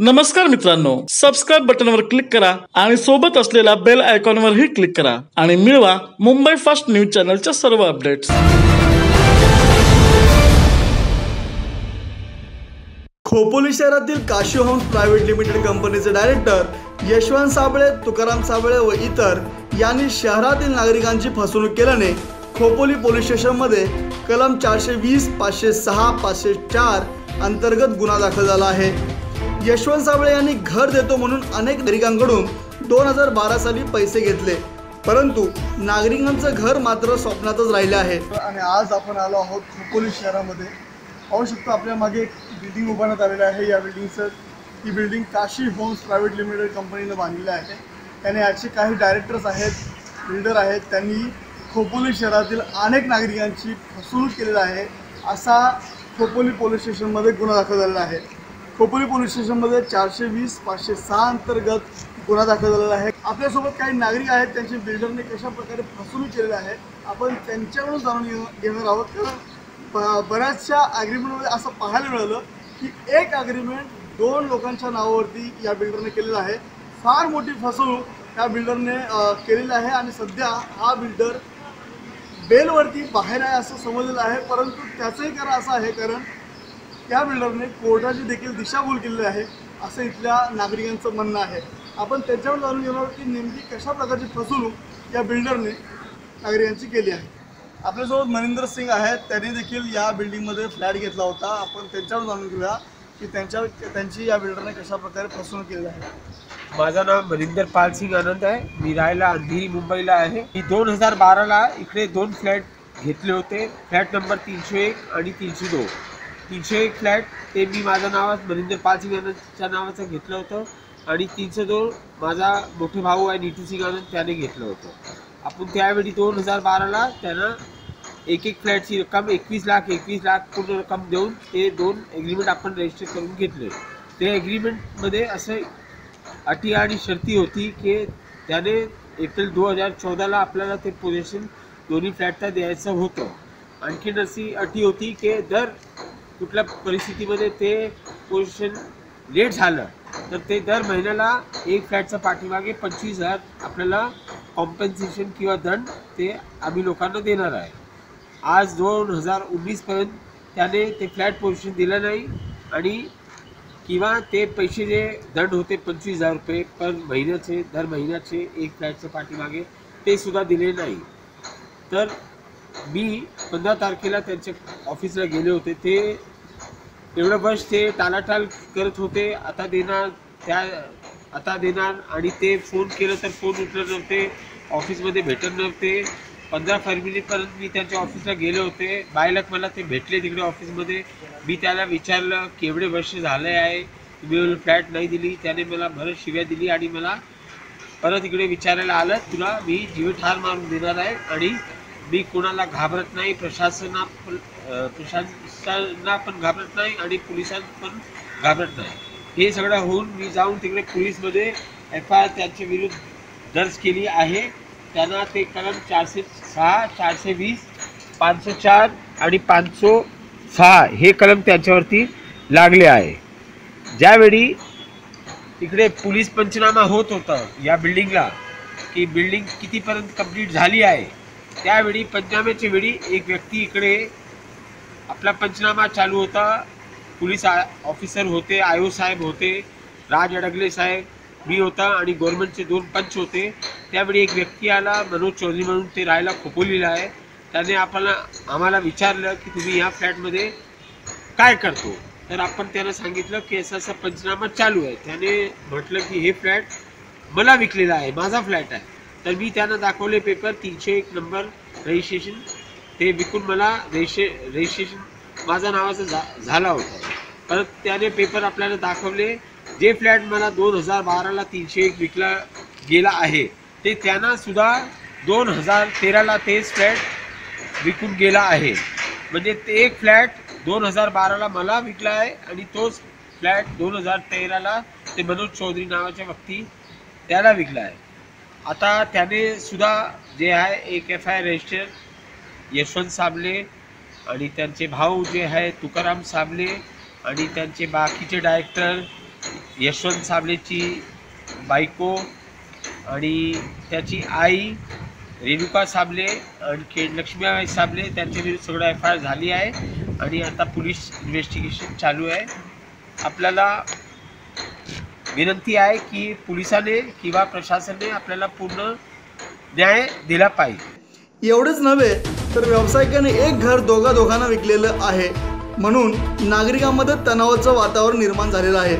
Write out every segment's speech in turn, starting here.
नमस्कार मित्रांनो subscribe बटनवर click करा आणि सोबत असलेल्या बेल आयकॉनवरही क्लिक करा आणि मिळवा मुंबई फास्ट न्यूज चॅनलच्या सर्व अपडेट्स खोपोली शहरातील काशी होम्स प्रायव्हेट लिमिटेड कंपनीचे डायरेक्टर यशवंत साबळे तुकाराम साबळे व इतर यांनी शहरातील नागरिकांची फसवणूक केल्याने खोपोली पोलीस स्टेशनमध्ये कलम चारशे वीस पाचशे सहा पाचशे चार अंतर्गत गुन्हा दाखल झाला आहे. यशवंत साबळे यांनी घर देतो म्हणून अनेक नागरिकांकडून दोन हजार बारा साली पैसे घेतले. परंतु नागरिकांचं घर मात्र स्वप्नातच राहिलं आहे. आणि आज आपण आलो आहोत खोपोली शहरामध्ये. पाहू शकतो आपल्या मागे एक बिल्डिंग उभारण्यात आलेलं आहे. या बिल्डिंगचं ही building Kashi homes private limited कंपनीनं बांधलेलं आहे. त्याने याचे काही डायरेक्टर्स आहेत बिल्डर आहेत त्यांनी खोपोली शहरातील अनेक नागरिकांची फसवणूक केलेली आहे. असा खोपोली पोलीस स्टेशनमध्ये गुन्हा दाखल झालेला आहे. खोपोली पोलीस स्टेशनमध्ये चारशे वीस पाचशे सहा अंतर्गत गुन्हा दाखल झालेला आहे. आपल्यासोबत काही नागरिक आहेत त्यांचे बिल्डरने कशा प्रकारे फसवणूक केलेली आहे आपण त्यांच्याकडून जाणून घेणार आहोत. कारण ब- बऱ्याचशा ॲग्रीमेंटमध्ये असं पाहायला मिळालं की एक ॲग्रीमेंट दोन लोकांच्या नावावरती या बिल्डरने केलेलं आहे. फार मोठी फसवणूक या बिल्डरने केलेली आहे आणि सध्या हा बिल्डर बेलवरती बाहेर आहे असं समजलेलं आहे. परंतु त्याचंही कारण असं आहे कारण त्या बिल्डरने कोर्टाची देखील दिशाभूल केलेली आहे असं इथल्या नागरिकांचं म्हणणं आहे. आपण त्याच्यावर जाणून घेणार की नेमकी कशा प्रकारची फसवणूक या बिल्डरने नागरिकांची केली आहे. आपल्यासोबत मनिंदर सिंग आहेत त्यांनी देखील या बिल्डिंगमध्ये फ्लॅट घेतला होता. आपण त्यांच्यावर जाणून घेऊया की त्यांच्या त्यांची या बिल्डरने कशा प्रकारे फसवणूक केली आहे. माझं नाव मनिंदर पाल सिंग आनंद आहे. मी राहायला अंधेरी मुंबईला आहे. मी दोन हजार बाराला इकडे दोन फ्लॅट घेतले होते. फ्लॅट नंबर तीनशे एक आणि तीनशे दोन. तीनशे एक फ्लॅट ते मी माझं नावात मनिंदर पाल सिंग आनंदच्या नावाचं घेतलं होतं. आणि तीनशे दोन माझा मोठे भाऊ आहे नीतू सिंग आनंद त्याने घेतलं होतं. आपण त्यावेळी दोन हजार बाराला त्यांना एक एक फ्लॅटची रक्कम एकवीस लाख एकवीस लाख पूर्ण रक्कम देऊन ते दोन ॲग्रीमेंट आपण रजिस्टर करून घेतले. ते ॲग्रीमेंटमध्ये असं अटी आणि शर्ती होती की त्याने एप्रिल दोन हजार चौदाला आपल्याला ते पोझिशन दोन्ही फ्लॅटला द्यायचं होतं. आणखीन अशी अटी होती की दर कुठल्या परिस्थितीमध्ये ते पोझिशन लेट झालं तर ते दर महिन्याला एक फ्लॅटच्या पाठीमागे पंचवीस हजार आपल्याला कॉम्पन्सेशन किंवा दंड ते आम्ही लोकांना देणार आहे. आज दोन हजार उन्नीसपर्यंत त्याने ते फ्लॅट पोझिशन दिलं नाही आणि किंवा ते पैसे जे दंड होते पंचवीस हजार रुपये पर महिन्याचे दर महिन्याचे एक फ्लॅटच्या पाठीमागे ते सुद्धा दिले नाही. तर मी पंधरा तारखेला त्यांच्या ऑफिसला गेले होते ते एवढं बस ते टाळाटाळ करत होते. आता देणार त्या आता देणार आणि ते फोन केलं तर फोन उचलत नव्हते. ऑफिसमध्ये भेटत नव्हते. पंधरा फरवरीपर्यंत मी त्यांच्या ऑफिसला गेले होते. बायलक मला ते भेटले तिकडे ऑफिसमध्ये मी त्याला विचारलं केवढे वर्ष झाले आहे? तुम्ही फ्लॅट नाही दिली. त्याने मला भरत शिव्या दिली आणि मला परत इकडे विचारायला आलं तुला मी जीवठार मारून देणार आहे आणि मी कोणाला घाबरत नाही प्रशासना पण पण घाबरत नाही आणि पोलिसांना पण घाबरत नाही. हे सगळं होऊन मी जाऊन तिकडे पोलीसमध्ये एफ आय आर त्यांच्या विरुद्ध दर्ज केली आहे. त्यांना ते कलम चारशे सहा चारशे वीस पाचशे चार आणि पाचशे सहा हे कलम त्यांच्यावरती लागले आहे. ज्यावेळी तिकडे पोलीस पंचनामा होत होता या बिल्डिंगला की बिल्डिंग कितीपर्यंत कंप्लीट झाली आहे त्यावेळी पंचनाम्याच्या वेळी एक व्यक्ती इकडे आपला पंचनामा चालू होता. पोलीस आ- ऑफिसर होते आयो साहेब होते राज अडगले साहेब मी होता आणि गव्हर्नमेंटचे दोन पंच होते. त्यावेळी एक व्यक्ती आला मनोज चौधरी म्हणून ते राहायला खोपोलीला आहे. त्याने आपल्याला आम्हाला विचारलं की तुम्ही या फ्लॅटमध्ये काय करतो? तर आपण त्याला सांगितलं की असं असं पंचनामा चालू आहे. त्याने म्हटलं की हे फ्लॅट मला विकलेला आहे माझा फ्लॅट आहे. तर मी त्यांना दाखवले पेपर तीनशे एक नंबर रजिस्ट्रेशन ते विकून मला रजिस्ट्रे रजिस्ट्रेशन माझा नावाचा झा झाला होता. परत त्याने पेपर आपल्याला दाखवले. जे फ्लॅट मला दोन हजार बाराला तीनशे एक विकला गेला आहे ते त्यांना सुद्धा दोन हजार तेराला तेच फ्लॅट विकून गेला आहे. म्हणजे ते एक फ्लॅट दोन हजार बाराला मला विकला आहे आणि तोच फ्लॅट दोन हजार तेराला ते मनोज चौधरी नावाच्या व्यक्ती त्याला विकला आहे. आता त्याने सुद्धा जे आहे एक F I register Yashwant Sable आणि त्यांचे भाऊ जे आहे तुकाराम साबले आणि त्यांचे बाकीचे डायरेक्टर यशवंत साबलेची बायको आणि त्याची आई रेणुका साबले आणखी लक्ष्मीबाई साबले त्यांच्या विरुद्ध सगळं एफ आय आर झाली आहे. आणि आता पोलीस इन्व्हेस्टिगेशन चालू आहे. आपल्याला विनंती आहे की पोलिसाने किंवा प्रशासनाने आपल्याला पूर्ण न्याय दिला पाहिजे. एवढेच नव्हे तर व्यावसायिकाने एक घर दोघा दोघांना विकलेलं आहे. म्हणून नागरिकांमध्ये तणावाचं वातावरण निर्माण झालेलं आहे.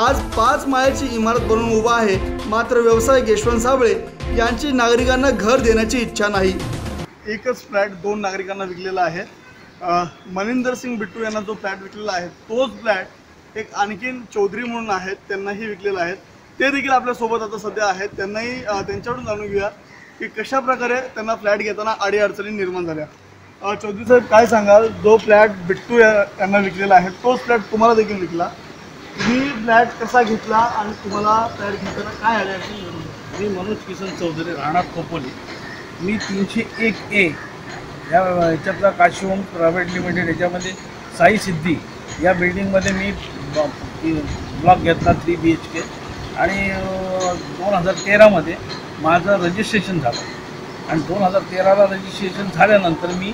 आज पाच माळ्याची इमारत बनवून उभा आहे. मात्र व्यावसायिक यशवंत साबळे यांची नागरिकांना घर देण्याची इच्छा नाही. एकच फ्लॅट दोन नागरिकांना विकलेला आहे. मनिंदर सिंग बिट्टू यांना जो फ्लॅट विकलेला आहे तोच फ्लॅट एक आणखीन चौधरी म्हणून आहेत त्यांनाही विकलेलं आहेत. ते देखील आपल्यासोबत आता सध्या आहेत. त्यांनाही त्यांच्याकडून जाणून घेऊया की कशा प्रकारे त्यांना फ्लॅट घेताना अडीअडचणी निर्माण झाल्या. चौधरी साहेब काय सांगाल? जो फ्लॅट बिट्टू या- यांना विकलेला आहे तोच फ्लॅट तुम्हाला देखील विकला. तुम्ही फ्लॅट कसा घेतला आणि तुम्हाला फ्लॅट घेताना काय अडीअडचणी निर्माण मी मनोज किसन चौधरी राहणार खोपोली. मी तीनशे एक ए या ह्याच्यातला काशीओम प्रायव्हेट लिमिटेड याच्यामध्ये साई सिद्धी या बिल्डिंगमध्ये मी ब्लॉक घेतला थ्री बी एच के आणि दोन हजार तेरामध्ये माझं रजिस्ट्रेशन झालं. आणि दोन हजार तेराला रजिस्ट्रेशन झाल्यानंतर मी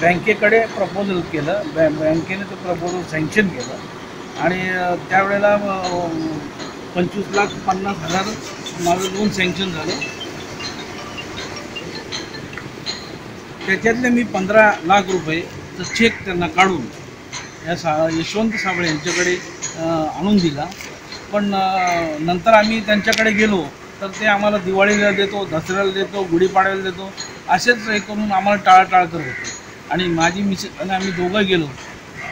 बँकेकडे प्रपोजल केलं. बॅ बँकेने ते प्रपोजल सँक्शन केलं. आणि त्यावेळेला पंचवीस लाख पन्नास हजार माझं लोन सँक्शन झालं. त्याच्यातले मी पंधरा लाख रुपये चेक त्यांना काढून या सा यशवंत साबळे यांच्याकडे आणून दिला. पण नंतर आम्ही त्यांच्याकडे गेलो तर ते आम्हाला दिवाळीला देतो दसऱ्याला देतो गुढीपाडव्याला देतो असेच हे करून आम्हाला टाळाटाळ करत होते. आणि माझी मिसेस आणि आम्ही दोघं गेलो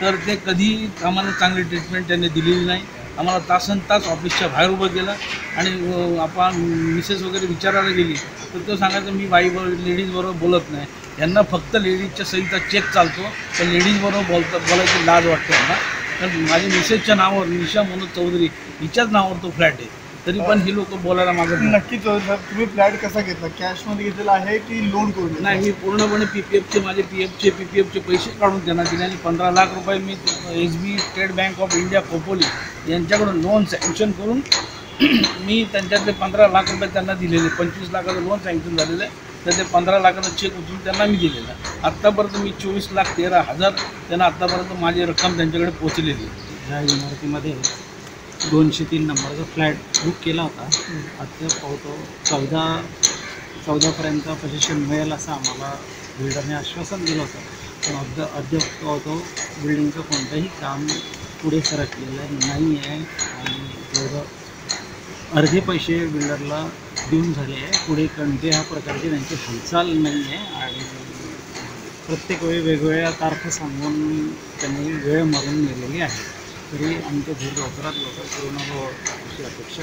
तर ते कधी आम्हाला चांगली ट्रीटमेंट त्यांनी दिलेली नाही. आम्हाला तासन तास ऑफिसच्या बाहेर उभं केलं आणि आपण मिसेस वगैरे विचारायला गेली तर तो सांगायचं मी बाईबरोबर लेडीजबरोबर बोलत नाही. यांना फक्त लेडीजच्या सहीचा चेक चालतो तर लेडीजबरोबर बोलतात बोलायची लाज वाटते यांना तर माझ्या मिसेसच्या नावावर निशा मनोज चौधरी हिच्याच नावावर तो फ्लॅट आहे. तरी पण ही लोक बोलायला मागत नाही. नक्की चौधरी साहेब तुम्ही फ्लॅट कसा घेतला? कॅशमध्ये घेतलेला आहे की लोन करून? नाही मी पूर्णपणे पी पी एफचे माझे पी एफचे पी पी एफचे पैसे काढून त्यांना दिले आणि पंधरा लाख रुपये मी S B state bank of India Khopoli यांच्याकडून लोन सँक्शन करून मी त्यांच्यातले पंधरा लाख रुपये त्यांना दिलेले. पंचवीस लाखाचं लोन सँक्शन झालेलं आहे. तर ते पंधरा लाखाचं चेक उचलून त्यांना मी दिलेलं आहे. आत्तापर्यंत मी चोवीस लाख तेरा हजार त्यांना आत्तापर्यंत माझी रक्कम त्यांच्याकडे पोचलेली आहे. ह्या इमारतीमध्ये दोनशे तीन नंबरचा फ्लॅट बुक केला होता. अद्याप पावतो चौदा चौदापर्यंत पोझिशन मिळेल असं आम्हाला बिल्डरने आश्वासन दिलं होतं. पण अद्याप अद्याप पावतो बिल्डिंगचं कोणतंही काम पुढे सरकलेलं नाही आहे आणि तेवढं अर्धे पैसे बिल्डरला देऊन झाले आहे. पुढे कोणत्या प्रकारची त्यांची हालचाल नाही आहे आणि प्रत्येक वेळी वेगवेगळ्या तारखा सांगून त्यांनी वेळ मारून गेलेली आहे. तरी आमचं घर लवकरात लवकर पूर्ण व्हावं अशी अपेक्षा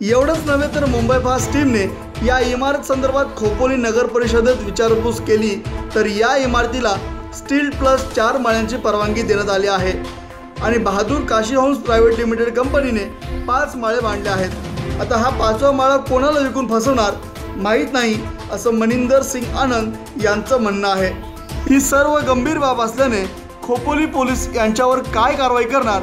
एवढंच नव्हे तर मुंबई फास्ट टीमने या इमारत संदर्भात खोपोली नगर परिषदेत विचारपूस केली तर या इमारतीला स्टील प्लस चार माळ्यांची परवानगी देण्यात आली आहे. आणि Bahadur Kashi homes private limited कंपनीने पाच माळे बांधले आहेत. आता हा पाचवा माळा कोणाला विकून फसवणार माहीत नाही असं मनिंदर सिंग आनंद यांचं म्हणणं आहे. ही सर्व गंभीर बाब असल्याने खोपोली पोलीस यांच्यावर काय कारवाई करणार